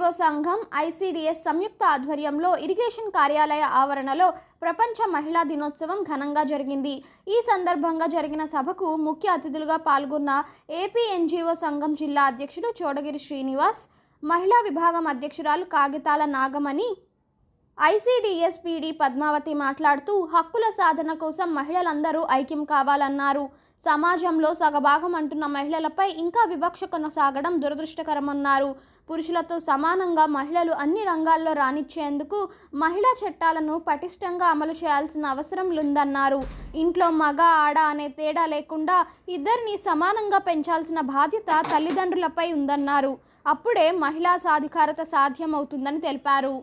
NGO సంఘం ICDS సంయుక్త ఆధ్వర్యంలో irrigation కార్యాలయ ఆవరణలో ప్రపంచ మహిళా దినోత్సవం ఘనంగా జరిగింది. ఈ సందర్భంగా జరిగిన సభకు ముఖ్య అతిథులుగా పాల్గొన్న ఏపీ ఎన్జిఓ సంఘం జిల్లా అధ్యక్షుడు చోడగిరి శ్రీనివాస్ మహిళా విభాగం అధ్యక్షురాలు కాగితాల నాగమణి ఐసీడీఎస్ పీడీ పద్మావతి మాట్లాడుతూ హక్కుల సాధన కోసం మహిళలందరూ ఐక్యం కావాలన్నారు. సమాజంలో సగభాగం అంటున్న మహిళలపై ఇంకా వివక్ష కొనసాగడం దురదృష్టకరమన్నారు. పురుషులతో సమానంగా మహిళలు అన్ని రంగాల్లో రాణించేందుకు మహిళా చట్టాలను పటిష్టంగా అమలు చేయాల్సిన అవసరం ఉందన్నారు. ఇంట్లో మగ ఆడ అనే తేడా లేకుండా ఇద్దరిని సమానంగా పెంచాల్సిన బాధ్యత తల్లిదండ్రులపై ఉందన్నారు. అప్పుడే మహిళా సాధికారత సాధ్యమవుతుందని తెలిపారు.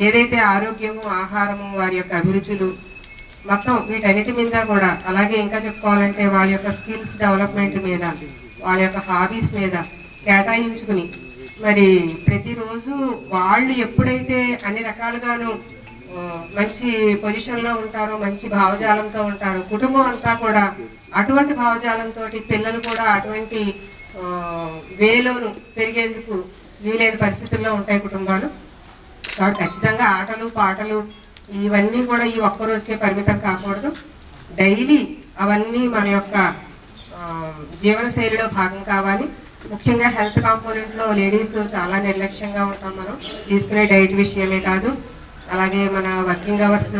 ఏదైతే ఆరోగ్యము ఆహారము వారి యొక్క అభిరుచులు మొత్తం వీటన్నిటి మీద కూడా అలాగే ఇంకా చెప్పుకోవాలంటే వాళ్ళ యొక్క స్కిల్స్ డెవలప్మెంట్ మీద వాళ్ళ యొక్క హాబీస్ మీద కేటాయించుకుని మరి ప్రతిరోజు వాళ్ళు ఎప్పుడైతే అన్ని రకాలుగాను మంచి పొజిషన్లో ఉంటారో మంచి భావజాలంతో ఉంటారు కుటుంబం అంతా కూడా అటువంటి భావజాలంతో పిల్లలు కూడా అటువంటి వేలోను పెరిగేందుకు వీలైన పరిస్థితుల్లో ఉంటాయి కుటుంబాలు. కాబట్టి ఖచ్చితంగా ఆటలు పాటలు ఇవన్నీ కూడా ఈ ఒక్క రోజుకే పరిమితం కాకూడదు. డైలీ అవన్నీ మన యొక్క జీవనశైలిలో జీవన శైలిలో భాగం కావాలి. ముఖ్యంగా హెల్త్ కాంపోనెంట్లో లేడీస్ చాలా నిర్లక్ష్యంగా ఉంటాం మనం. తీసుకునే డైట్ విషయమే కాదు. అలాగే మన వర్కింగ్ అవర్స్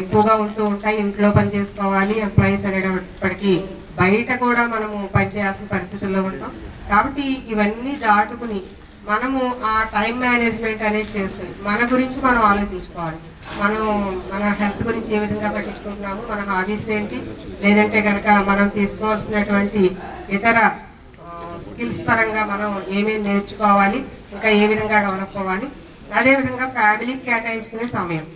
ఎక్కువగా ఉంటూ ఉంటాయి. ఇంట్లో పని చేసుకోవాలి. ఎంప్లాయీస్ అనేటప్పటికీ బయట కూడా మనము పనిచేయాల్సిన పరిస్థితుల్లో ఉంటాం. కాబట్టి ఇవన్నీ దాటుకుని మనము ఆ టైం మేనేజ్మెంట్ అనేది చేసుకుని మన గురించి మనం ఆలోచించుకోవాలి. మనం మన హెల్త్ గురించి ఏ విధంగా పట్టించుకుంటున్నాము మన హాబీస్ ఏంటి లేదంటే కనుక మనం తీసుకోవాల్సినటువంటి ఇతర స్కిల్స్ పరంగా మనం ఏమేమి నేర్చుకోవాలి ఇంకా ఏ విధంగా డెవలప్ అవ్వాలి అదేవిధంగా ఫ్యామిలీకి కేటాయించుకునే సమయం.